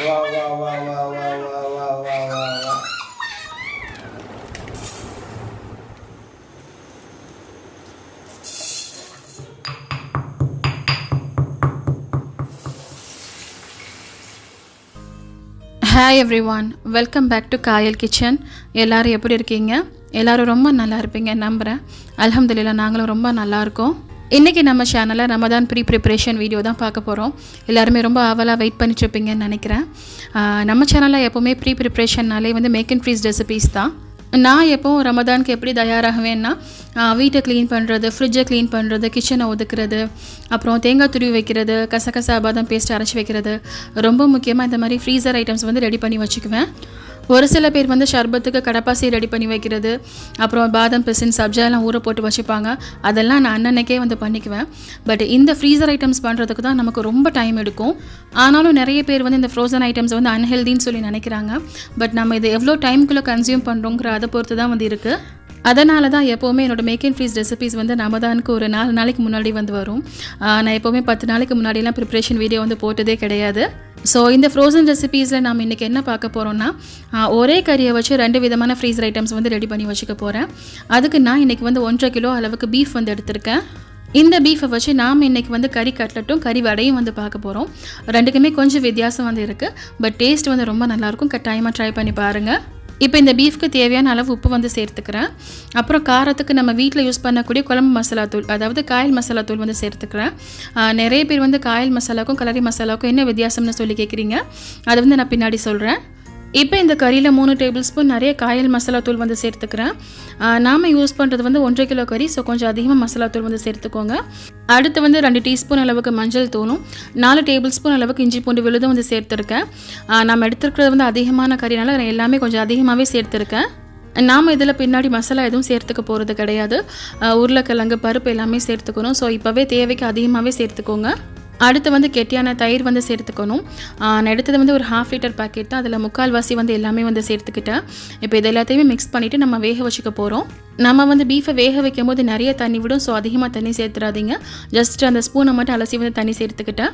வா வா வா வா வா வா வா வா வா. வா hi everyone welcome back to Kayal kitchen எல்லோரும் எப்படி இருக்கீங்க? எல்லோரும் ரொம்ப நல்லா இருப்பீங்க நம்புகிறேன் அலமதுல்லா நாங்களும் ரொம்ப நல்லா இருக்கோம். இன்றைக்கி நம்ம சேனலில் ரமதான் ப்ரீ ப்ரிப்ரேஷன் வீடியோ தான் பார்க்க போகிறோம் எல்லாருமே ரொம்ப ஆவலாக வெயிட் பண்ணிட்டுருப்பீங்கன்னு நினைக்கிறேன். நம்ம சேனலில் எப்போவுமே ப்ரீ ப்ரிப்ரேஷன்னாலே வந்து மேக் அண்ட் ஃப்ரீஸ் ரெசிபீஸ் தான். நான் எப்போவும் ரமதானுக்கு எப்படி தயாராகுவேன்னா வீட்டை க்ளீன் பண்ணுறது ஃப்ரிட்ஜை க்ளீன் பண்ணுறது கிச்சனை ஒதுக்குறது அப்புறம் தேங்காய் துருவி வைக்கிறது கசகசா பாதாம் பேஸ்ட் அரைச்சி வைக்கிறது. ரொம்ப முக்கியமாக இந்த மாதிரி ஃப்ரீசர் ஐட்டம்ஸ் வந்து ரெடி பண்ணி வச்சுக்குவேன். ஒரு சில பேர் வந்து ஷர்பத்துக்கு கடப்பாசி ரெடி பண்ணி வைக்கிறது அப்புறம் பாதம் பிசின் சப்ஜா எல்லாம் ஊற போட்டு வச்சுப்பாங்க. அதெல்லாம் நான் அன்னன்னைக்கே வந்து பண்ணிக்குவேன். பட் இந்த ஃப்ரீசர் ஐட்டம்ஸ் பண்ணுறதுக்கு தான் நமக்கு ரொம்ப டைம் எடுக்கும். ஆனாலும் நிறைய பேர் வந்து இந்த ஃப்ரோசன் ஐட்டம்ஸ் வந்து அன்ஹெல்தின்னு சொல்லி நினைக்கிறாங்க. பட் நம்ம இது எவ்வளோ டைம்குள்ளே கன்சியூம் பண்ணுறோங்கிற அதை பொறுத்து தான் வந்து இருக்குது அதனால தான் எப்போவுமே என்னோட மேக் அண்ட் ஃப்ரீஸ் ரெசிபிஸ் வந்து ரமதானுக்கு ஒரு நாலு நாளைக்கு முன்னாடி வந்து வரும். நான் எப்போவுமே பத்து நாளைக்கு முன்னாடிலாம் ப்ரிப்ரேஷன் வீடியோ வந்து போட்டதே கிடையாது. ஸோ இந்த ஃப்ரோசன் ரெசிபீஸில் நம்ம இன்றைக்கி என்ன பார்க்க போகிறோம்னா ஒரே கறியை வச்சு ரெண்டு விதமான ஃப்ரீசர் ஐட்டம்ஸ் வந்து ரெடி பண்ணி வச்சுக்க போகிறேன் அதுக்கு நான் இன்றைக்கி வந்து ஒன்றரை கிலோ அளவுக்கு பீஃப் வந்து எடுத்திருக்கேன். இந்த பீஃபை வச்சு நாம் இன்றைக்கி வந்து கறி கட்லட்டும் கறி வடையும் வந்து பார்க்க போகிறோம் ரெண்டுக்குமே கொஞ்சம் வித்தியாசம் வந்து இருக்குது பட் டேஸ்ட் வந்து ரொம்ப நல்லாயிருக்கும் கட்டாயமாக ட்ரை பண்ணி பாருங்கள் இப்போ இந்த பீஃப்க்கு தேவையான அளவு உப்பு வந்து சேர்த்துக்கிறேன். அப்புறம் காரத்துக்கு நம்ம வீட்டில் யூஸ் பண்ணக்கூடிய குழம்பு மசாலா தூள் அதாவது காயல் மசாலா தூள் வந்து சேர்த்துக்கிறேன். நிறைய பேர் வந்து காயல் மசாலாக்கும் கலரி மசாலாவுக்கும் என்ன வித்தியாசம்னு சொல்லி கேட்குறீங்க அதை வந்து நான் பின்னாடி சொல்கிறேன் இப்போ இந்த கறியில் மூணு டேபிள் ஸ்பூன் நிறைய காயல் மசாலா தூள் வந்து சேர்த்துக்கிறேன். நாம் யூஸ் பண்ணுறது வந்து ஒன்றரை கிலோ கறி ஸோ கொஞ்சம் அதிகமாக மசாலா தூள் வந்து சேர்த்துக்கோங்க. அடுத்து வந்து ரெண்டு டீஸ்பூன் அளவுக்கு மஞ்சள் தூளும் நாலு டேபிள் ஸ்பூன் அளவுக்கு இஞ்சி பூண்டு விழுதும் வந்து சேர்த்துருக்கேன். நாம் நம்ம எடுத்துருக்கிறது வந்து அதிகமான கறினால நான் எல்லாமே கொஞ்சம் அதிகமாகவே சேர்த்துருக்கேன். நாம் இதில் பின்னாடி மசாலா எதுவும் சேர்த்துக்க போகிறது கிடையாது. உருளைக்கிழங்கு பருப்பு எல்லாமே சேர்த்துக்கணும். ஸோ இப்போவே தேவைக்கு அதிகமாகவே சேர்த்துக்கோங்க. அடுத்து வந்து கெட்டியான தயிர் வந்து சேர்த்துக்கணும். நான் எடுத்தது வந்து ஒரு ஹாஃப் லிட்டர் பாக்கெட் தான். அதில் முக்கால்வாசி வந்து எல்லாமே வந்து சேர்த்துக்கிட்டேன். இப்போ இது எல்லாத்தையுமே மிக்ஸ் பண்ணிவிட்டு நம்ம வேக வச்சுக்க போகிறோம் நம்ம வந்து பீஃபை வேக வைக்கும் போது நிறைய தண்ணி விடும். ஸோ அதிகமாக தண்ணி சேர்த்துறாதீங்க. ஜஸ்ட் அந்த ஸ்பூனை மட்டும் அலசி வந்து தண்ணி சேர்த்துக்கிட்டேன்.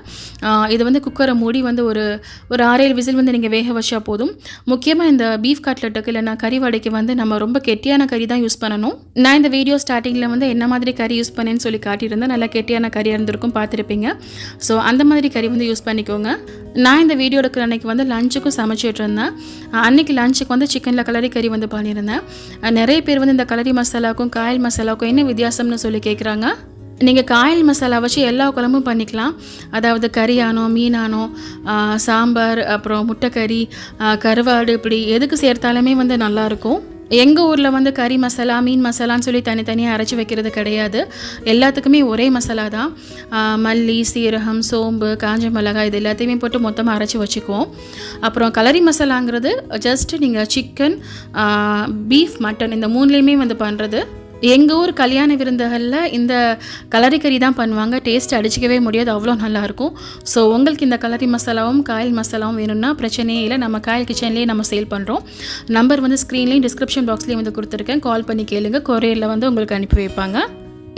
இது வந்து குக்கரை மூடி வந்து ஒரு ஒரு ஆறேழு விசில் வந்து நீங்கள் வேக வச்சா போதும். முக்கியமாக இந்த பீஃப் கட்லெட்டுக்கு இல்லைனா கறி வடைக்கு வந்து நம்ம ரொம்ப கெட்டியான கறி தான் யூஸ் பண்ணணும். நான் இந்த வீடியோ ஸ்டார்டிங்கில் வந்து என்ன மாதிரி கறி யூஸ் பண்ணேன்னு சொல்லி காட்டியிருந்தேன். நல்லா கெட்டியான கறியாக இருந்திருக்கும் பார்த்துருப்பீங்க. ஸோ அந்த மாதிரி கறி வந்து யூஸ் பண்ணிக்கோங்க. நான் இந்த வீடியோ எடுக்கிற அன்னைக்கு வந்து லஞ்சுக்கும் சமைச்சிட்டு இருந்தேன். அன்றைக்கி அன்னைக்கு லஞ்சுக்கு வந்து சிக்கனில் கலரி கறி வந்து பண்ணியிருந்தேன். நிறைய பேர் வந்து இந்த கலரி மசாலாவுக்கும் காயல் மசாலாவுக்கும் என்ன வித்தியாசம்னு சொல்லி கேட்குறாங்க நீங்கள் காயல் மசாலா வச்சு எல்லா குழம்பும் பண்ணிக்கலாம். அதாவது கறியானோ மீனானோ சாம்பார் அப்புறம் முட்டைக்கறி கருவாடு இப்படி எதுக்கு சேர்த்தாலுமே வந்து நல்லாயிருக்கும் எங்கள் ஊரில் வந்து கறி மசாலா மீன் மசாலான்னு சொல்லி தனித்தனியாக அரைச்சி வைக்கிறது கிடையாது. எல்லாத்துக்குமே ஒரே மசாலா தான். மல்லி சீரகம் சோம்பு காஞ்ச மிளகாய் இது எல்லாத்தையுமே போட்டு மொத்தமாக அரைச்சி வச்சுக்குவோம். அப்புறம் கலரி மசாலாங்கிறது ஜஸ்ட் நீங்கள் சிக்கன் பீஃப் மட்டன் இந்த மூணுலேயுமே வந்து பண்ணுறது எங்கள் ஊர் கல்யாண விருந்துகளில் இந்த கலரி கறி தான் பண்ணுவாங்க. டேஸ்ட் அடிச்சிக்கவே முடியாது. அவ்வளோ நல்லாயிருக்கும் ஸோ உங்களுக்கு இந்த கலரி மசாலாவும் காயல் மசாலாவும் வேணும்னா பிரச்சனையே இல்லை. நம்ம காயல் கிச்சன்லேயே நம்ம சேல் பண்ணுறோம் நம்பர் வந்து ஸ்க்ரீன்லேயும் டிஸ்கிரிப்ஷன் பாக்ஸ்லேயும் வந்து கொடுத்துருக்கேன். கால் பண்ணி கேளுங்க. கொரியரில் வந்து உங்களுக்கு அனுப்பி வைப்பாங்க.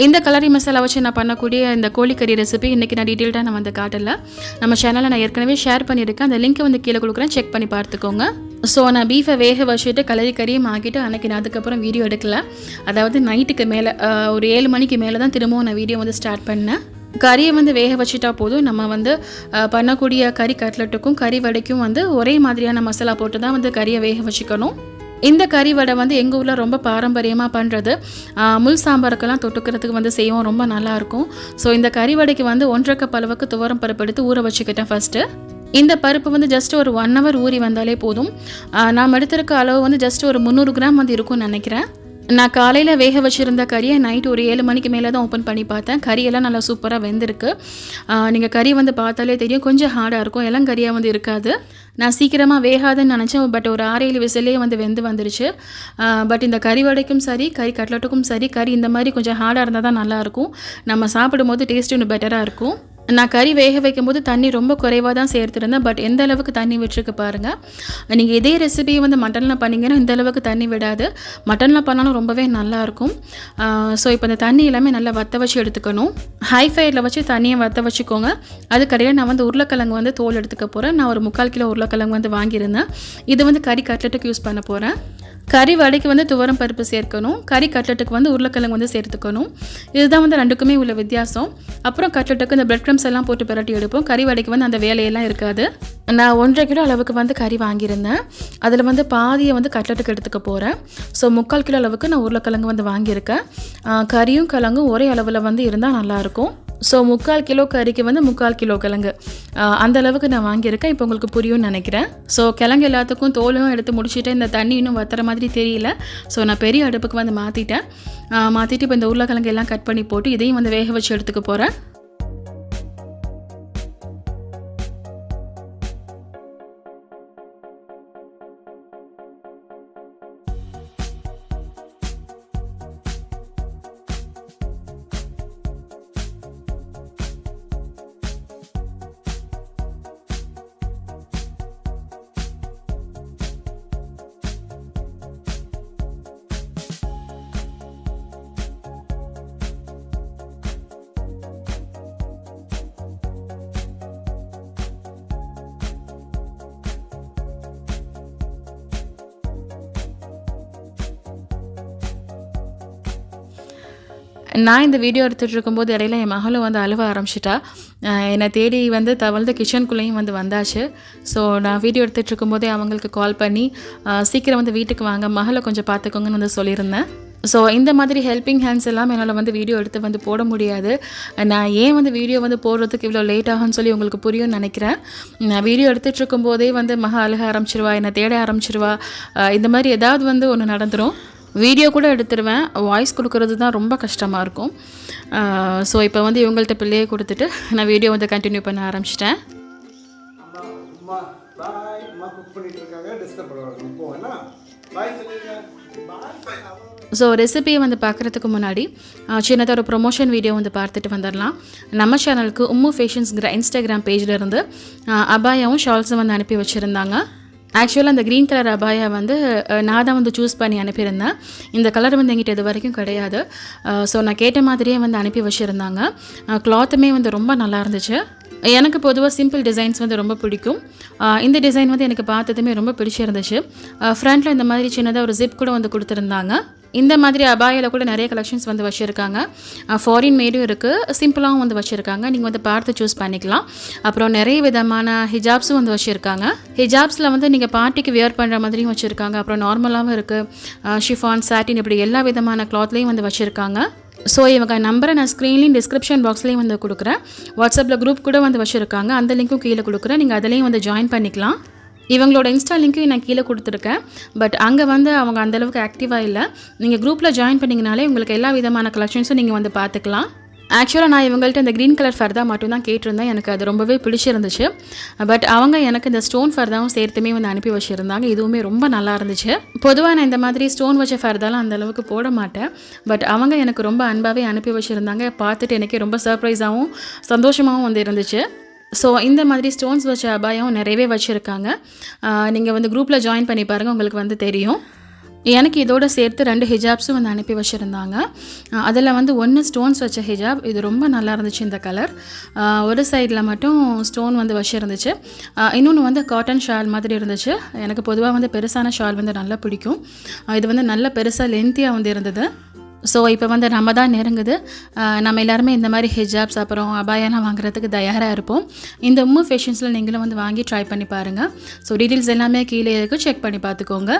இந்த கலரி மசாலா வச்சு நான் பண்ணக்கூடிய இந்த கோழிக்கறி ரெசிபி இன்றைக்கி நான் டீட்டெயில்டாக நான் வந்து காட்டல நம்ம சேனலில் நான் ஏற்கனவே ஷேர் பண்ணியிருக்கேன். அந்த லிங்க்கை வந்து கீழே கொடுக்குறேன். செக் பண்ணி பார்த்துக்கோங்க. ஸோ நான் பீஃபை வேக வச்சுட்டு கலரி கறியும் ஆக்கிட்டு அன்றைக்கி நான் அதுக்கப்புறம் வீடியோ எடுக்கல. அதாவது நைட்டுக்கு மேலே ஒரு ஏழு மணிக்கு மேலே தான் திரும்பவும் நான் வீடியோ வந்து ஸ்டார்ட் பண்ணேன். கறியை வந்து வேக வச்சுட்டா போதும். நம்ம வந்து பண்ணக்கூடிய கறி கட்லட்டுக்கும் கறி வடைக்கும் வந்து ஒரே மாதிரியான மசாலா போட்டு தான் வந்து கறியை வேக வச்சுக்கணும். இந்த கறி வடை வந்து எங்கள் ஊரில் ரொம்ப பாரம்பரியமாக பண்ணுறது முள் சாம்பாருக்கெல்லாம் தொட்டுக்கிறதுக்கு வந்து செய்வோம். ரொம்ப நல்லாயிருக்கும். ஸோ இந்த கறி வடைக்கு வந்து ஒன்றரை கப் அளவுக்கு துவரம் பருப்பு எடுத்து ஊற வச்சுக்கிட்டேன் ஃபஸ்ட்டு இந்த பருப்பு வந்து ஜஸ்ட் ஒரு ஒன் ஹவர் ஊறி வந்தாலே போதும். நாம் எடுத்திருக்க அளவு வந்து ஜஸ்ட் ஒரு முந்நூறு கிராம் வந்து இருக்கும்னு நினைக்கிறேன். நான் காலையில் வேக வச்சுருந்த கறியை நைட் ஒரு ஏழு மணிக்கு மேலே தான் ஓப்பன் பண்ணி பார்த்தேன். கறியெல்லாம் நல்லா சூப்பராக வெந்திருக்கு. நீங்கள் கறி வந்து பார்த்தாலே தெரியும். கொஞ்சம் ஹார்டாக இருக்கும். எல்லாம் கறியாக வந்து இருக்காது. நான் சீக்கிரமாக வேகாதுன்னு நினச்சேன். பட் ஒரு ஆறு ஏழு விசிலே வந்து வெந்து வந்துருச்சு. பட் இந்த கறி வடைக்கும் சரி கறி கட்லட்டுக்கும் சரி கறி இந்த மாதிரி கொஞ்சம் ஹார்டாக இருந்தால் தான் நல்லாயிருக்கும் நம்ம சாப்பிடும்போது டேஸ்ட் இன்னும் பெட்டராக இருக்கும். நான் கறி வேக வைக்கும்போது தண்ணி ரொம்ப குறைவாக தான் சேர்த்துருந்தேன். பட் எந்த அளவுக்கு தண்ணி விட்டுருக்கு பாருங்கள் நீங்கள் இதே ரெசிபியை வந்து மட்டனில் பண்ணிங்கன்னா இந்த அளவுக்கு தண்ணி விடாது. மட்டனில் பண்ணாலும் ரொம்பவே நல்லாயிருக்கும் ஸோ இப்போ இந்த தண்ணி எல்லாமே நல்லா வற்ற வச்சு எடுத்துக்கணும். ஹை ஃபயரில் வச்சு தண்ணியை வற்ற வச்சுக்கோங்க. அதுக்கடையில் நான் வந்து உருளைக்கிழங்கு வந்து தோல் எடுத்துக்க போகிறேன் நான் ஒரு முக்கால் கிலோ உருளைக்கிழங்கு வந்து வாங்கியிருந்தேன். இது வந்து கறி கட்லெட்டுக்கு யூஸ் பண்ண போகிறேன் கறி வடைக்கு வந்து துவரம் பருப்பு சேர்க்கணும். கறி கட்லெட்டுக்கு வந்து உருளைக்கிழங்கு வந்து சேர்த்துக்கணும். இதுதான் வந்து ரெண்டுக்குமே உள்ள வித்தியாசம். அப்புறம் கட்லெட்டுக்கு இந்த பிரெட் க்ரம்ஸ் எல்லாம் போட்டு பிரட்டி எடுப்போம். கறி வடைக்கு வந்து அந்த வேலையெல்லாம் இருக்காது. நான் ஒன்றரை கிலோ அளவுக்கு வந்து கறி வாங்கியிருந்தேன். அதில் வந்து பாதியை வந்து கட்லெட்டுக்கு எடுத்துக்க போகிறேன் ஸோ முக்கால் கிலோ அளவுக்கு நான் உருளைக்கிழங்கு வந்து வாங்கியிருக்கேன். கறியும் கிழங்கும் ஒரே அளவில் வந்து இருந்தால் நல்லாயிருக்கும் ஸோ முக்கால் கிலோ கறிக்கு வந்து முக்கால் கிலோ கிழங்கு. அந்த அளவுக்கு நான் வாங்கியிருக்கேன். இப்போ உங்களுக்கு புரியும்னு நினைக்கிறேன். ஸோ கிழங்கு எல்லாத்துக்கும் தோலும் எடுத்து முடிச்சுட்டு இந்த தண்ணி இன்னும் வத்துற மாதிரி தெரியல. ஸோ நான் பெரிய அடுப்புக்கு வந்து மாற்றிட்டேன் மாற்றிட்டு இப்போ இந்த உருளைக்கிழங்கு எல்லாம் கட் பண்ணி போட்டு இதையும் வந்து வேக வச்சு எடுத்துக்க போகிறேன் நான் இந்த வீடியோ எடுத்துகிட்டு இருக்கும்போது இடையில என் மகளும் வந்து அழுவ ஆரம்பிச்சிட்டா. என்னை தேடி வந்து தவழ்ந்து கிச்சனுக்குள்ளேயும் வந்து வந்தாச்சு. ஸோ நான் வீடியோ எடுத்துகிட்டு இருக்கும்போதே அவங்களுக்கு கால் பண்ணி சீக்கிரம் வந்து வீட்டுக்கு வாங்க மகளை கொஞ்சம் பார்த்துக்கோங்கன்னு வந்து சொல்லியிருந்தேன். ஸோ இந்த மாதிரி ஹெல்பிங் ஹேண்ட்ஸ் எல்லாம் என்னால் வந்து வீடியோ எடுத்து வந்து போட முடியாது. நான் ஏன் வந்து வீடியோ வந்து போடுறதுக்கு இவ்வளோ லேட் ஆகும்னு சொல்லி உங்களுக்கு புரியும்னு நினைக்கிறேன். நான் வீடியோ எடுத்துகிட்டு இருக்கும்போதே வந்து மக அழுக ஆரம்பிச்சிருவா என்னை தேட ஆரம்பிச்சிருவா. இந்த மாதிரி ஏதாவது வந்து ஒன்று நடந்துடும் வீடியோ கூட எடுத்துருவேன். வாய்ஸ் கொடுக்கறது தான் ரொம்ப கஷ்டமாக இருக்கும். ஸோ இப்போ வந்து இவங்கள்ட்ட பிள்ளையே கொடுத்துட்டு நான் வீடியோ வந்து கண்டினியூ பண்ண ஆரம்பிச்சிட்டேன். ஸோ ரெசிபியை வந்து பார்க்குறதுக்கு முன்னாடி சின்னதாக ஒரு ப்ரொமோஷன் வீடியோ வந்து பார்த்துட்டு வந்துடலாம். நம்ம சேனலுக்கு உம்மு ஃபேஷன்ஸ்ங்கிற இன்ஸ்டாகிராம் பேஜில் இருந்து அபாயாவும் ஷால்ஸும் வந்து அனுப்பி வச்சுருந்தாங்க. ஆக்சுவலாக அந்த க்ரீன் கலர் அபாயா வந்து நான் தான் வந்து சூஸ் பண்ணி அனுப்பியிருந்தேன். இந்த கலர் வந்து எங்கிட்ட இது வரைக்கும் கிடையாது. ஸோ நான் கேட்ட மாதிரியே வந்து அனுப்பி வச்சுருந்தாங்க. கிளாத்துமே வந்து ரொம்ப நல்லா இருந்துச்சு. எனக்கு பொதுவாக சிம்பிள் டிசைன்ஸ் வந்து ரொம்ப பிடிக்கும். இந்த டிசைன் வந்து எனக்கு பார்த்ததுமே ரொம்ப பிடிச்சிருந்துச்சு. ஃப்ரண்ட்டில் இந்த மாதிரி சின்னதாக ஒரு ஜிப் கூட வந்து கொடுத்துருந்தாங்க. இந்த மாதிரி அபாயில் கூட நிறைய கலெக்ஷன்ஸ் வந்து வச்சுருக்காங்க. ஃபாரின் மேடும் இருக்குது சிம்பிளாகவும் வந்து வச்சுருக்காங்க. நீங்கள் வந்து பார்த்து சூஸ் பண்ணிக்கலாம். அப்புறம் நிறைய விதமான ஹிஜாப்ஸும் வந்து வச்சுருக்காங்க. ஹிஜாப்ஸில் வந்து நீங்கள் பார்ட்டிக்கு வியர் பண்ணுற மாதிரியும் வச்சுருக்காங்க. அப்புறம் நார்மலாகவும் இருக்குது ஷிஃபான் சாட்டின் இப்படி எல்லா விதமான கிளாத்லேயும் வந்து வச்சுருக்காங்க. ஸோ இவங்க நம்பரை நான் ஸ்க்ரீன்லேயும் டிஸ்கிரிப்ஷன் பாக்ஸ்லேயும் வந்து கொடுக்குறேன். வாட்ஸ்அப்பில் குரூப் கூட வந்து வச்சுருக்காங்க. அந்த லிங்க்கும் கீழே கொடுக்குறேன். நீங்கள் அதுலேயும் வந்து ஜாயின் பண்ணிக்கலாம். இவங்களோட இன்ஸ்டா லிங்க்கையும் நான் கீழே கொடுத்துருக்கேன். பட் அங்கே வந்து அவங்க அந்தளவுக்கு ஆக்டிவாக இல்லை. நீங்கள் குரூப்பில் ஜாயின் பண்ணிங்கனாலே உங்களுக்கு எல்லா விதமான கலெக்ஷன்ஸும் நீங்கள் வந்து பார்த்துக்கலாம் ஆக்சுவலாக நான் இவங்கள்ட்ட இந்த க்ரீன் கலர் ஃபர்தா மட்டும் தான் கேட்டிருந்தேன். எனக்கு அது ரொம்பவே பிடிச்சிருந்துச்சு. பட் அவங்க எனக்கு இந்த ஸ்டோன் ஃபர்தாவும் சேர்த்துமே வந்து அனுப்பி வச்சுருந்தாங்க. இதுவுமே ரொம்ப நல்லா இருந்துச்சு. பொதுவாக நான் இந்த மாதிரி ஸ்டோன் வச்ச ஃபர்தாலாம் அந்த அளவுக்கு போட மாட்டேன். பட் அவங்க எனக்கு ரொம்ப அன்பாகவே அனுப்பி வச்சுருந்தாங்க. பார்த்துட்டு எனக்கே ரொம்ப சர்ப்ரைஸாகவும் சந்தோஷமாகவும் வந்து இருந்துச்சு. ஸோ இந்த மாதிரி ஸ்டோன்ஸ் வச்ச அபாயம் நிறையவே வச்சுருக்காங்க. நீங்கள் வந்து குரூப்பில் ஜாயின் பண்ணி பாருங்கள் உங்களுக்கு வந்து தெரியும். எனக்கு இதோட சேர்த்து ரெண்டு ஹிஜாப்ஸும் வந்து அனுப்பி வச்சுருந்தாங்க. அதில் வந்து ஒன்று ஸ்டோன்ஸ் வச்ச ஹிஜாப் இது ரொம்ப நல்லா இருந்துச்சு இந்த கலர் ஒரு சைடில் மட்டும் ஸ்டோன் வந்து வச்சுருந்துச்சு. இன்னொன்று வந்து காட்டன் ஷால் மாதிரி இருந்துச்சு. எனக்கு பொதுவாக வந்து பெருசான ஷால் வந்து நல்லா பிடிக்கும். இது வந்து நல்ல பெருசாக லென்த்தியாக வந்து இருந்தது. ஸோ இப்போ வந்து ரமதான் நெருங்குது. நம்ம எல்லாருமே இந்த மாதிரி ஹிஜாப்ஸ் அப்புறம் அபாயெல்லாம் வாங்குறதுக்கு தயாராக இருப்போம். இந்த உம்மு ஃபேஷன்ஸில் நீங்களும் வந்து வாங்கி ட்ரை பண்ணி பாருங்கள் ஸோ டீட்டெயில்ஸ் எல்லாமே கீழே இருக்குது செக் பண்ணி பார்த்துக்கோங்க.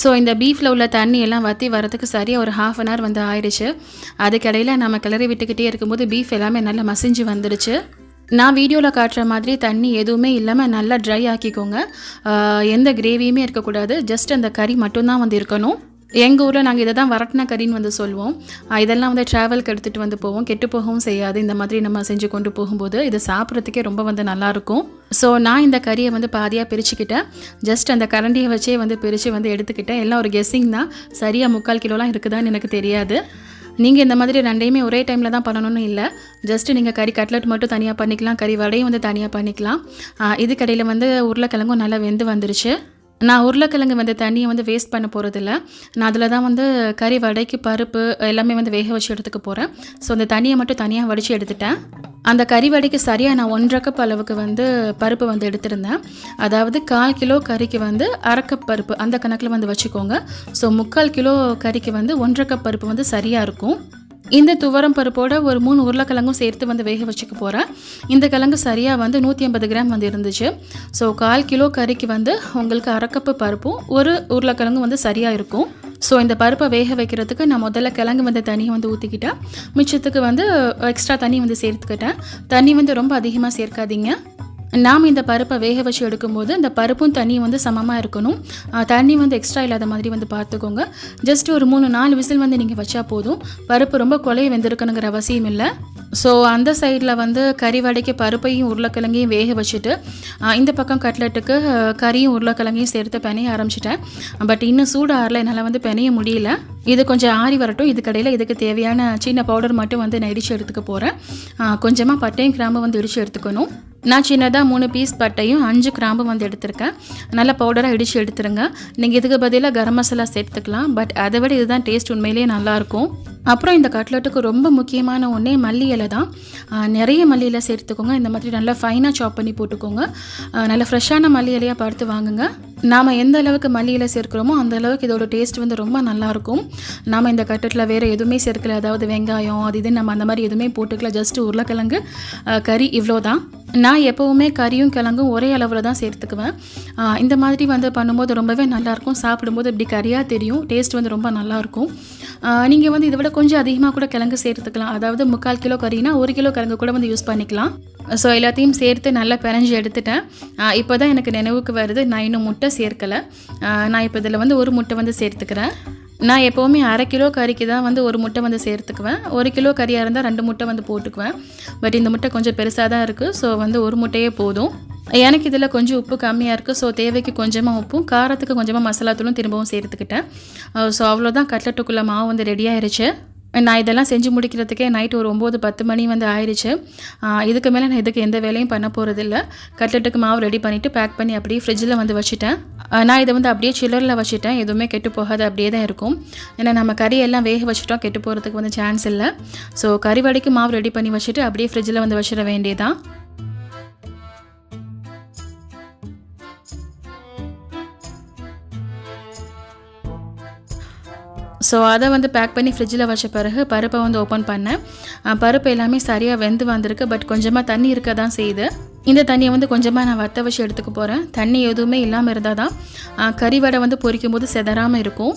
ஸோ இந்த பீஃபில் உள்ள தண்ணி எல்லாம் வற்றி வரதுக்கு சரியாக ஒரு ஹாஃப் அன் ஹவர் வந்து ஆயிடுச்சு. அதுக்கிடையில் நம்ம கிளறி விட்டுக்கிட்டே இருக்கும்போது பீஃப் எல்லாமே நல்லா மசிஞ்சு வந்துடுச்சு. நான் வீடியோவில் காட்டுற மாதிரி தண்ணி எதுவுமே இல்லாமல் நல்லா ட்ரை ஆக்கிக்கோங்க. எந்த கிரேவியுமே இருக்கக்கூடாது. ஜஸ்ட் அந்த கறி மட்டும்தான் வந்து இருக்கணும். எங்கள் ஊரில் நாங்கள் இதை தான் வரட்டின கறின்னு வந்து சொல்லுவோம் இதெல்லாம் வந்து ட்ராவல்க்கு எடுத்துகிட்டு வந்து போவோம். கெட்டு போகவும் செய்யாது. இந்த மாதிரி நம்ம செஞ்சு கொண்டு போகும்போது இதை சாப்பிட்றதுக்கே ரொம்ப வந்து நல்லாயிருக்கும் ஸோ நான் இந்த கறியை வந்து பாதியாக பிரிச்சுக்கிட்டேன். ஜஸ்ட் அந்த கரண்டியை வச்சே வந்து பிரித்து வந்து எடுத்துக்கிட்டேன். எல்லாம் ஒரு கெஸ்ஸிங் தான். சரியாக முக்கால் கிலோலாம் இருக்குதான்னு எனக்கு தெரியாது. நீங்கள் இந்த மாதிரி ரெண்டையுமே ஒரே டைமில் தான் பண்ணணும்னு இல்லை. ஜஸ்ட் நீங்கள் கறி கட்லெட் மட்டும் தனியாக பண்ணிக்கலாம். கறி வடையும் வந்து தனியாக பண்ணிக்கலாம். இதுக்கடையில் வந்து உருளைக்கிழங்கும் நல்லா வெந்து வந்துருச்சு. நான் உருளைக்கிழங்கு வந்து தண்ணியை வந்து வேஸ்ட் பண்ண போகிறதில்ல நான் அதில் தான் வந்து கறி வடைக்கு பருப்பு எல்லாமே வந்து வேக வச்சு எடுத்துக்க போகிறேன் ஸோ அந்த தண்ணியை மட்டும் தனியாக வடித்து எடுத்துட்டேன். அந்த கறி வடைக்கு சரியாக நான் ஒன்றரை கப் அளவுக்கு வந்து பருப்பு வந்து எடுத்திருந்தேன். அதாவது கால் கிலோ கறிக்கு வந்து அரை கப் பருப்பு அந்த கணக்கில் வந்து வச்சுக்கோங்க. ஸோ முக்கால் கிலோ கறிக்கு வந்து ஒன்றரை கப் பருப்பு வந்து சரியாக இருக்கும். இந்த துவரம் பருப்போட ஒரு மூணு உருளைக்கிழங்கும் சேர்த்து வந்து வேக வச்சுக்க போகிறேன் இந்த கிழங்கு சரியாக வந்து நூற்றி ஐம்பது கிராம் வந்து இருந்துச்சு. ஸோ கால் கிலோ கறிக்கு வந்து உங்களுக்கு அரைக்கப்பு பருப்பும் ஒரு உருளைக்கிழங்கும் வந்து சரியாக இருக்கும். ஸோ இந்த பருப்பை வேக வைக்கிறதுக்கு நான் முதல்ல கிழங்கு வந்து தண்ணியை வந்து ஊற்றிக்கிட்டேன் மிச்சத்துக்கு வந்து எக்ஸ்ட்ரா தண்ணி வந்து சேர்த்துக்கிட்டேன். தண்ணி வந்து ரொம்ப அதிகமாக சேர்க்காதீங்க. நாம் இந்த பருப்பை வேக வச்சு எடுக்கும்போது இந்த பருப்பும் தண்ணியும் வந்து சமமாக இருக்கணும். தண்ணி வந்து எக்ஸ்ட்ரா இல்லாத மாதிரி வந்து பார்த்துக்கோங்க. ஜஸ்ட் ஒரு மூணு நாலு விசில் வந்து நீங்கள் வச்சா போதும். பருப்பு ரொம்ப கொலைய வெந்திருக்கணுங்கிற அவசியம் இல்லை. ஸோ அந்த சைடில் வந்து கறி வடைக்கு பருப்பையும் உருளைக்கிழங்கையும் வேக வச்சுட்டு இந்த பக்கம் கட்லெட்டுக்கு கறியும் உருளைக்கிழங்கையும் சேர்த்து பிணைய ஆரம்பிச்சிட்டேன். பட் இன்னும் சூடு ஆறல என்னால் வந்து பிணைய முடியல. இது கொஞ்சம் ஆறி வரட்டும். இதுக்கடையில் இதுக்கு தேவையான சின்ன பவுடர் மட்டும் வந்து நான் இடித்து எடுத்துக்க போகிறேன் கொஞ்சமாக பட்டையும் கிராம்பு வந்து இடித்து எடுத்துக்கணும். நான் சின்னதாக மூணு பீஸ் பட்டையும் அஞ்சு கிராம்பு வந்து எடுத்திருக்கேன். நல்லா பவுடராக இடித்து எடுத்துருங்க. நீங்கள் இதுக்கு பதிலாக கரம் மசாலா சேர்த்துக்கலாம். பட் அதை விட இதுதான் டேஸ்ட் உண்மையிலேயே நல்லாயிருக்கும் அப்புறம் இந்த கட்லெட்டுக்கு ரொம்ப முக்கியமான ஒன்றே மல்லி இலை தான். நிறைய மல்லி இலை சேர்த்துக்கோங்க. இந்த மாதிரி நல்லா ஃபைனாக சாப் பண்ணி போட்டுக்கோங்க. நல்லா நல்ல ஃப்ரெஷ்ஷான மல்லி இலையாக பார்த்து வாங்குங்க. நாம் எந்த அளவுக்கு மல்லியில் சேர்க்குறோமோ அந்த அளவுக்கு இதோட டேஸ்ட் வந்து ரொம்ப நல்லாயிருக்கும் நாம் இந்த கட்டட்டில் வேறு எதுவுமே சேர்க்கல. அதாவது வெங்காயம் அது இது நம்ம அந்த மாதிரி எதுவுமே போட்டுக்கல. ஜஸ்ட்டு உருளைக்கிழங்கு கறி இவ்வளோ தான் நான் எப்போவுமே கறியும் கிழங்கும் ஒரே அளவில் தான் சேர்த்துக்குவேன். இந்த மாதிரி வந்து பண்ணும்போது ரொம்பவே நல்லாயிருக்கும் சாப்பிடும்போது இப்படி கறியாக தெரியும். டேஸ்ட் வந்து ரொம்ப நல்லாயிருக்கும் நீங்கள் வந்து இதை விட கொஞ்சம் அதிகமாக கூட கிழங்கு சேர்த்துக்கலாம். அதாவது முக்கால் கிலோ கறினா ஒரு கிலோ கிழங்கு கூட வந்து யூஸ் பண்ணிக்கலாம். ஸோ எல்லாத்தையும் சேர்த்து நல்லா பிணைஞ்சு எடுத்துட்டேன். இப்போ தான் எனக்கு நினைவுக்கு வருது நான் இன்னும் முட்டை சேர்க்கலை. நான் இப்போ இதில் வந்து ஒரு முட்டை வந்து சேர்த்துக்கிறேன். நான் எப்போவுமே அரை கிலோ கறிக்கு தான் வந்து ஒரு முட்டை வந்து சேர்த்துக்குவேன். ஒரு கிலோ கறியாக இருந்தால் ரெண்டு முட்டை வந்து போட்டுக்குவேன். பட் இந்த முட்டை கொஞ்சம் பெருசாக தான் இருக்குது ஸோ வந்து ஒரு முட்டையே போதும். எனக்கு இதில் கொஞ்சம் உப்பு கம்மியாக இருக்குது ஸோ தேவைக்கு கொஞ்சமாக உப்பும் காரத்துக்கு கொஞ்சமாக மசாலா தூளும் திரும்பவும் சேர்த்துக்கிட்டேன். ஸோ அவ்வளோதான் கட்லட்டுக்குள்ளே மாவு வந்து ரெடி ஆயிடுச்சு நான் இதெல்லாம் செஞ்சு முடிக்கிறதுக்கே நைட் ஒரு ஒம்பது பத்து மணி வந்து ஆயிடுச்சு இதுக்கு மேலே நான் இதுக்கு எந்த வேலையும் பண்ண போகிறதில்ல கட்லெட்டுக்கு மாவு ரெடி பண்ணிவிட்டு பேக் பண்ணி அப்படியே ஃப்ரிட்ஜில் வந்து வச்சுட்டேன். நான் இதை வந்து அப்படியே சில்லரில் வச்சுட்டேன். எதுவுமே கெட்டு போகாது அப்படியே தான் இருக்கும். ஏன்னா நம்ம கறி எல்லாம் வேக வச்சுட்டோம். கெட்டு போகிறதுக்கு வந்து சான்ஸ் இல்லை. ஸோ கறி வடைக்கு மாவு ரெடி பண்ணி வச்சுட்டு அப்படியே ஃப்ரிட்ஜில் வந்து வச்சிட வேண்டியதான் ஸோ அதை வந்து பேக் பண்ணி ஃப்ரிட்ஜில் வச்ச பிறகு பருப்பை வந்து ஓப்பன் பண்ணேன். பருப்பு எல்லாமே சரியாக வெந்து வந்திருக்கு பட் கொஞ்சமாக தண்ணி இருக்க தான் செய்யுது. இந்த தண்ணியை வந்து கொஞ்சமாக நான் வத்த வச்சு எடுத்துக்க போகிறேன் தண்ணி எதுவுமே இல்லாமல் இருந்தால் தான் கறி வடை வந்து பொரிக்கும் போது செதறாமல் இருக்கும்.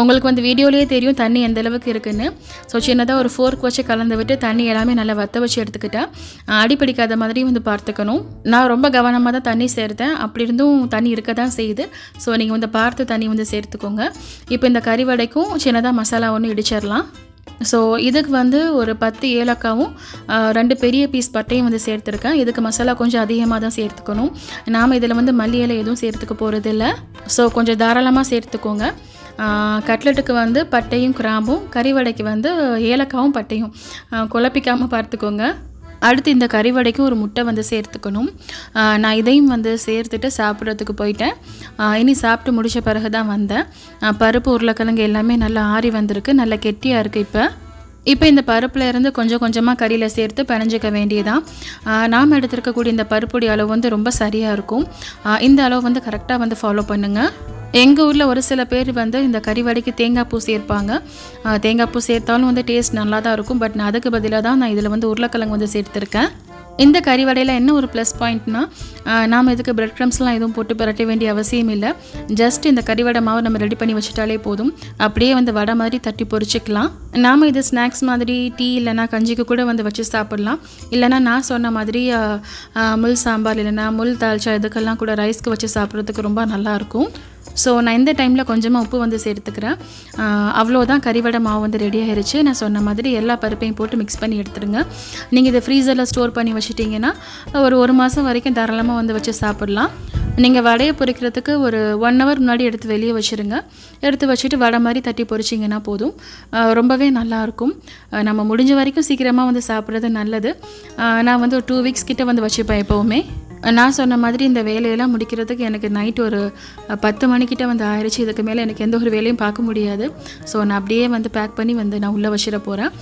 உங்களுக்கு வந்து வீடியோலேயே தெரியும் தண்ணி எந்த அளவுக்கு இருக்குன்னு. ஸோ சின்னதாக ஒரு ஃபோர்க் வச்சு கலந்து விட்டு தண்ணி எல்லாமே நல்லா வத்த வச்சு எடுத்துக்கிட்டால் அடிப்பிடிக்காத மாதிரியும் மாதிரி வந்து பார்த்துக்கணும். நான் ரொம்ப கவனமாக தான் தண்ணி சேர்த்தேன். அப்படி இருந்தும் தண்ணி இருக்க தான் செய்யுது. ஸோ நீங்கள் வந்து பார்த்து தண்ணி வந்து சேர்த்துக்கோங்க. இப்போ இந்த கறி வடைக்கும் சின்னதாக மசாலா ஒன்று இடிச்சிடலாம். ஸோ இதுக்கு வந்து ஒரு பத்து ஏலக்காவும் ரெண்டு பெரிய பீஸ் பட்டையும் வந்து சேர்த்துருக்கேன். இதுக்கு மசாலா கொஞ்சம் அதிகமாக தான் சேர்த்துக்கணும். நாம் இதில் வந்து மல்லி இலை எதுவும் சேர்த்துக்க போகிறதில்ல ஸோ கொஞ்சம் தாராளமாக சேர்த்துக்கோங்க. கட்லெட்டுக்கு வந்து பட்டையும் கிராம்பும் கறிவடைக்கு வந்து ஏலக்காவும் பட்டையும். குழப்பிக்காமல் பார்த்துக்கோங்க. அடுத்து இந்த கறிவடைக்கு ஒரு முட்டை வந்து சேர்த்துக்கணும். நான் இதையும் வந்து சேர்த்துட்டு சாப்பிட்றதுக்கு போயிட்டேன். இனி சாப்பிட்டு முடித்த பிறகு தான் வந்தேன் பருப்பு உருளைக்கிழங்கு எல்லாமே நல்லா ஆறி வந்திருக்கு. நல்லா கெட்டியாக இருக்குது இப்போ. இப்போ இந்த பருப்பில் இருந்து கொஞ்சம் கொஞ்சமாக கறியில் சேர்த்து பிணைஞ்சிக்க வேண்டியதான் நாம் எடுத்திருக்கக்கூடிய இந்த பருப்புடைய அளவு வந்து ரொம்ப சரியாக இருக்கும். இந்த அளவு வந்து கரெக்டாக வந்து ஃபாலோ பண்ணுங்கள் எங்கள் ஊரில் ஒரு சில பேர் வந்து இந்த கறிவடைக்கு தேங்காய் பூ சேர்ப்பாங்க. தேங்காய் பூ சேர்த்தாலும் வந்து டேஸ்ட் நல்லா தான் இருக்கும். பட் நான் அதுக்கு பதிலாக தான் நான் இதில் வந்து உருளைக்கிழங்கு வந்து சேர்த்துருக்கேன். இந்த கறி வடையில் என்ன ஒரு ப்ளஸ் பாயிண்ட்னா நாம் இதுக்கு பிரெட் க்ரம்ஸ்லாம் எதுவும் போட்டு பரட்ட வேண்டிய அவசியம் இல்லை. ஜஸ்ட் இந்த கறி வடை மாவை நம்ம ரெடி பண்ணி வச்சுட்டாலே போதும். அப்படியே வந்து வடை மாதிரி தட்டி பொறிச்சிக்கலாம் நாம் இது ஸ்நாக்ஸ் மாதிரி டீ இல்லைனா கஞ்சிக்கு கூட வந்து வச்சு சாப்பிட்லாம். இல்லைனா நான் சொன்ன மாதிரி முள் சாம்பார் இல்லைனா முள் தால்ச்சா இதுக்கெல்லாம் கூட ரைஸ்க்கு வச்சு சாப்பிட்றதுக்கு ரொம்ப நல்லாயிருக்கும் ஸோ நான் இந்த டைமில் கொஞ்சமாக உப்பு வந்து சேர்த்துக்கிறேன். அவ்வளோதான் கறிவடை மாவு வந்து ரெடி நான் சொன்ன மாதிரி எல்லா பருப்பையும் போட்டு மிக்ஸ் பண்ணி எடுத்துருங்க நீங்கள் இதை ஃப்ரீசரில் ஸ்டோர் பண்ணி வச்சுட்டிங்கன்னா ஒரு ஒரு மாதம் வரைக்கும் தாராளமாக வந்து வச்சு சாப்பிட்லாம். நீங்கள் வடையை பொறிக்கிறதுக்கு ஒரு ஒன் ஹவர் முன்னாடி எடுத்து வெளியே வச்சுருங்க. எடுத்து வச்சுட்டு வடை மாதிரி தட்டி பொரிச்சிங்கன்னா போதும். ரொம்பவே நல்லாயிருக்கும் நம்ம முடிஞ்ச வரைக்கும் சீக்கிரமாக வந்து சாப்பிட்றது நல்லது. நான் வந்து ஒரு டூ வீக்ஸ் கிட்டே வந்து வச்சுப்பேன் எப்போவுமே. நான் சொன்ன மாதிரி இந்த வேலையெல்லாம் முடிக்கிறதுக்கு எனக்கு நைட் ஒரு பத்து மணிக்கிட்ட வந்து ஆயிடுச்சு இதுக்கு மேலே எனக்கு எந்த ஒரு வேலையும் பார்க்க முடியாது. ஸோ நான் அப்படியே வந்து பேக் பண்ணி வந்து நான் உள்ளே வச்சிட போகிறேன்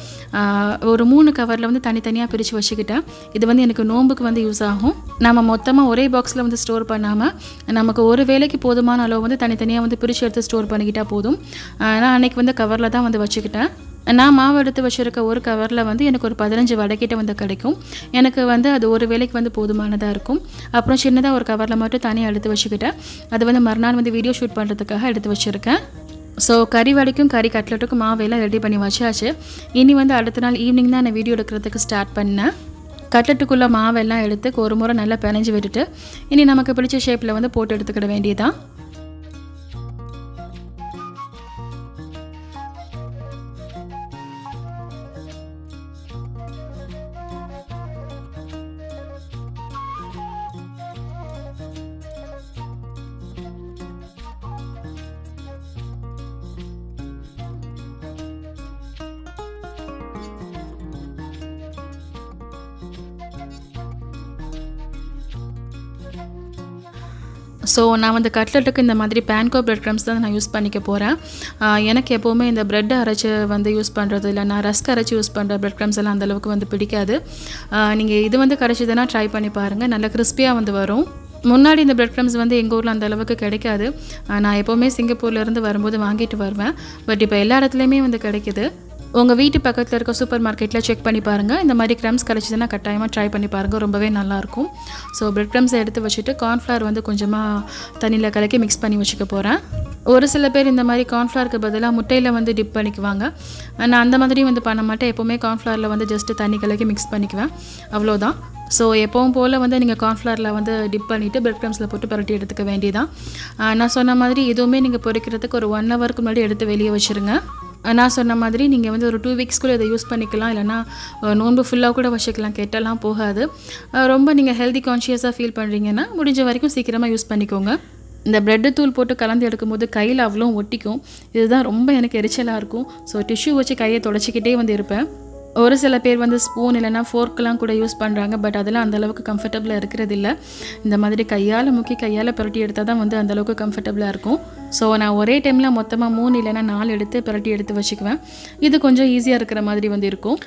ஒரு மூணு கவரில் வந்து தனித்தனியாக பிரித்து வச்சுக்கிட்டேன். இது வந்து எனக்கு நோம்புக்கு வந்து யூஸ் ஆகும். நம்ம மொத்தமாக ஒரே பாக்ஸில் வந்து ஸ்டோர் பண்ணாமல் நமக்கு ஒரு வேலைக்கு போதுமான அளவு வந்து தனித்தனியாக வந்து பிரித்து எடுத்து ஸ்டோர் பண்ணிக்கிட்டால் போதும். நான் அன்னைக்கு வந்து கவரில் தான் வந்து வச்சுக்கிட்டேன். நான் மாவு எடுத்து வச்சுருக்க ஒரு கவரில் வந்து எனக்கு ஒரு பதினஞ்சு வடைக்கிட்ட வந்து கிடைக்கும். எனக்கு வந்து அது ஒரு வேலைக்கு வந்து போதுமானதாக இருக்கும். அப்புறம் சின்னதாக ஒரு கவரில் மட்டும் தனியாக எடுத்து வச்சுக்கிட்டேன். அது வந்து மறுநாள் வந்து வீடியோ ஷூட் பண்ணுறதுக்காக எடுத்து வச்சுருக்கேன். ஸோ கறி வடைக்கும் கறி கட்லெட்டுக்கும் மாவையெல்லாம் ரெடி பண்ணி வச்சாச்சு. இனி வந்து அடுத்த நாள் ஈவினிங் தான் நான் வீடியோ எடுக்கிறதுக்கு ஸ்டார்ட் பண்ணேன். கட்லெட்டுக்குள்ளே மாவெல்லாம் எடுத்து ஒரு முறை நல்லா பிணைஞ்சு விட்டுட்டு இனி நமக்கு பிடிச்ச ஷேப்பில் வந்து போட்டு எடுத்துக்கிட வேண்டியதான் ஸோ நான் வந்து கட்லெட்டுக்கு இந்த மாதிரி பேன்கோ பிரெட் க்ரம்ஸ் தான் நான் யூஸ் பண்ணிக்க போகிறேன் எனக்கு எப்போவுமே இந்த பிரெட் அரைச்சி வந்து யூஸ் பண்ணுறது இல்லை. நான் ரஸ்க் அரைச்சி யூஸ் பண்ணுற பிரெட் க்ரம்ஸ் எல்லாம் அந்தளவுக்கு வந்து பிடிக்காது. நீங்கள் இது வந்து கரைச்சிதுன்னா ட்ரை பண்ணி பாருங்கள் நல்லா கிறிஸ்பியாக வந்து வரும். முன்னாடி இந்த பிரெட் க்ரம்ஸ் வந்து எங்கள் ஊரில் அந்த அளவுக்கு கிடைக்காது. நான் எப்போவுமே சிங்கப்பூர்லேருந்து வரும்போது வாங்கிட்டு வருவேன். பட் இப்போ எல்லா இடத்துலையுமே வந்து கிடைக்குது. உங்கள் வீட்டு பக்கத்தில் இருக்க சூப்பர் மார்க்கெட்டில் செக் பண்ணி பாருங்கள் இந்த மாதிரி க்ரம்ஸ் கிடச்சிதுன்னா கட்டாயமாக ட்ரை பண்ணி பாருங்கள் ரொம்பவே நல்லாயிருக்கும். ஸோ பிரெட் க்ரம்ஸை எடுத்து வச்சுட்டு கார்ன்ஃப்ளவர் வந்து கொஞ்சமாக தண்ணியில் கலக்கி மிக்ஸ் பண்ணி வச்சுக்க போகிறேன் ஒரு சில பேர் இந்த மாதிரி கார்ன்ஃப்ளவருக்கு பதிலாக முட்டையில் வந்து டிப் பண்ணிக்குவாங்க. நான் அந்த மாதிரி வந்து பண்ண மாட்டேன். எப்போவுமே கார்ன்ஃப்ளவரில் வந்து ஜஸ்ட்டு தண்ணி கலக்கி மிக்ஸ் பண்ணிக்குவேன். அவ்வளோதான் ஸோ எப்பவும் போல் வந்து நீங்கள் கார்ன்ஃப்ளவரில் வந்து டிப் பண்ணிவிட்டு பிரெட் க்ரம்ஸில் போட்டு பரட்டி எடுத்துக்க வேண்டியதான் நான் சொன்ன மாதிரி இதுவுமே நீங்கள் பொறிக்கிறதுக்கு ஒரு ஒன் ஹவருக்கு முன்னாடி எடுத்து வெளியே வச்சுருங்க. நான் சொன்ன மாதிரி நீங்கள் வந்து ஒரு டூ வீக்ஸ்க்குள்ளே இதை யூஸ் பண்ணிக்கலாம். இல்லைனா நோன்பு ஃபுல்லாக கூட வச்சுக்கலாம். கெட்டெல்லாம் போகாது. ரொம்ப நீங்கள் ஹெல்தி கான்ஷியஸாக ஃபீல் பண்ணுறீங்கன்னா முடிஞ்ச வரைக்கும் சீக்கிரமாக யூஸ் பண்ணிக்கோங்க. இந்த ப்ரெட்டு தூள் போட்டு கலந்து எடுக்கும்போது கையில் அவ்வளோ ஒட்டிக்கும். இதுதான் ரொம்ப எனக்கு எரிச்சலாக இருக்கும். ஸோ டிஷ்யூ வச்சு கையை தொடச்சிக்கிட்டே வந்து இருப்பேன். ஒரு சில பேர் வந்து ஸ்பூன் இல்லைன்னா ஃபோர்க்கெலாம் கூட யூஸ் பண்ணுறாங்க பட் அதெல்லாம் அந்தளவுக்கு கம்ஃபர்டபுளாக இருக்கிறது இல்லை இந்த மாதிரி கையால் முக்கி கையால் புரட்டி எடுத்தால் தான் வந்து அந்தளவுக்கு கம்ஃபர்டபுளாக இருக்கும். ஸோ நான் ஒரே டைமில் மொத்தமாக மூணு இல்லைன்னா நாலு எடுத்து புரட்டி எடுத்து வச்சுக்குவேன். இது கொஞ்சம் ஈஸியாக இருக்கிற மாதிரி வந்து இருக்கும்.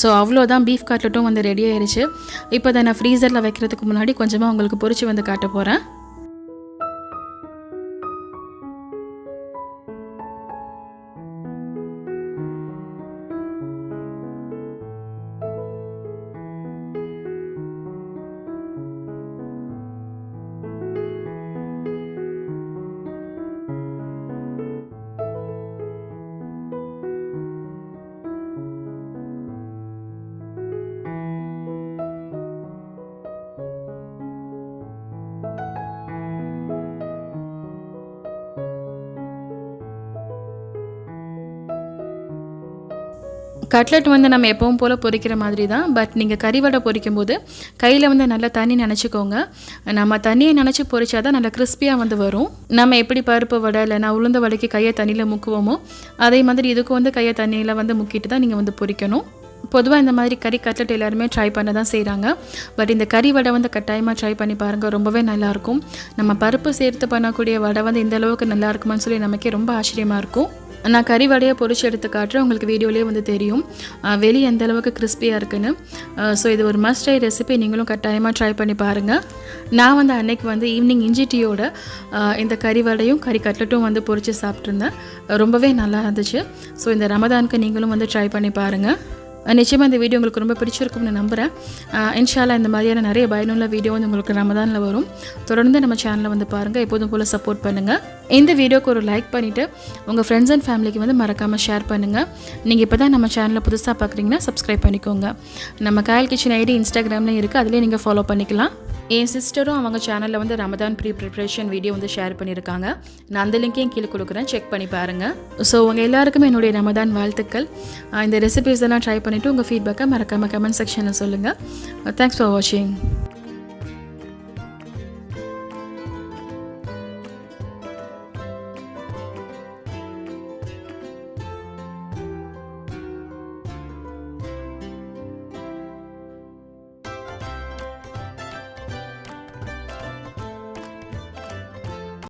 ஸோ அவ்வளோதான். பீஃப் கட்லெட்டும் வந்து ரெடி ஆயிடுச்சு இப்போ அதை நான் ஃப்ரீசரில் வைக்கிறதுக்கு முன்னாடி கொஞ்சமாக உங்களுக்கு பொறிச்சு வந்து காட்ட போகிறேன் கட்லெட் வந்து நம்ம எப்பவும் போல் பொரிக்கிற மாதிரி தான் பட் நீங்கள் கறி வடை பொரிக்கும் போது கையில் வந்து நல்லா தண்ணி நினச்சிக்கோங்க. நம்ம தண்ணியை நினச்சி பொரிச்சா தான் நல்லா கிறிஸ்பியாக வந்து வரும். நம்ம எப்படி பருப்பு வடை இல்லைனா உளுந்த வடைக்கு கையை தண்ணியில் முக்குவோமோ அதே மாதிரி இதுக்கு வந்து கையை தண்ணியில் வந்து முக்கிட்டு தான் நீங்கள் வந்து பொரிக்கணும். பொதுவாக இந்த மாதிரி கறி கட்லெட் எல்லாருமே ட்ரை பண்ண தான் செய்கிறாங்க பட் இந்த கறி வடை வந்து கட்டாயமாக ட்ரை பண்ணி பாருங்கள் ரொம்பவே நல்லாயிருக்கும். நம்ம பருப்பு சேர்த்து பண்ணக்கூடிய வடை வந்து இந்த அளவுக்கு நல்லா இருக்குமான்னு சொல்லி நமக்கே ரொம்ப ஆச்சரியமாக இருக்கும். நான் கறி வடையை பொறிச்சு எடுத்து காட்டுறேன். உங்களுக்கு வீடியோலேயே வந்து தெரியும். வெளியே எந்த அளவுக்கு கிறிஸ்பியாக இருக்குன்னு. ஸோ இது ஒரு மஸ்ட் ட்ரை ரெசிபி நீங்களும் கட்டாயமாக ட்ரை பண்ணி பாருங்கள் நான் வந்து அன்னைக்கு வந்து ஈவினிங் இஞ்சி டீயோட இந்த கறி வடையும் கறி கட்லட்டும் வந்து பொறிச்சு சாப்பிட்ருந்தேன் ரொம்பவே நல்லா இருந்துச்சு. ஸோ இந்த ரமதானுக்கு நீங்களும் வந்து ட்ரை பண்ணி பாருங்கள் நிச்சயமாக இந்த வீடியோ உங்களுக்கு ரொம்ப பிடிச்சிருக்கும்னு நம்புகிறேன் இன்ஷாலா இந்த மாதிரியான நிறைய பயனுள்ள வீடியோ வந்து உங்களுக்கு ரமதானில் வரும். தொடர்ந்து நம்ம சேனலை வந்து பாருங்கள் எப்போதும் போல் சப்போர்ட் பண்ணுங்கள் இந்த வீடியோக்கு ஒரு லைக் பண்ணிவிட்டு உங்கள் ஃப்ரெண்ட்ஸ் அண்ட் ஃபேமிலிக்கு வந்து மறக்காமல் ஷேர் பண்ணுங்கள் நீங்கள் இப்போ தான் நம்ம சேனலை புதுசாக பார்க்குறீங்கன்னா சப்ஸ்கிரைப் பண்ணிக்கோங்க. நம்ம காயல் கிச்சன் ஐடி இன்ஸ்டாகிராம்லேயும் இருக்குது அதுலேயே நீங்கள் ஃபாலோ பண்ணிக்கலாம். என் சிஸ்டரும் அவங்க சேனலில் வந்து ரமதான் ப்ரீ ப்ரிப்ரேஷன் வீடியோ வந்து ஷேர் பண்ணியிருக்காங்க. நான் அந்த லிங்க்கையும் கீழே கொடுக்குறேன். செக் பண்ணி பாருங்கள் ஸோ உங்கள் எல்லாருக்குமே என்னுடைய ரமதான் வாழ்த்துக்கள். இந்த ரெசிபிஸ் எல்லாம் ட்ரை பண்ணிவிட்டு உங்கள் ஃபீட்பேக்கை மறக்காமல் கமெண்ட் செக்ஷனில் சொல்லுங்கள் தேங்க்ஸ் ஃபார் வாட்சிங்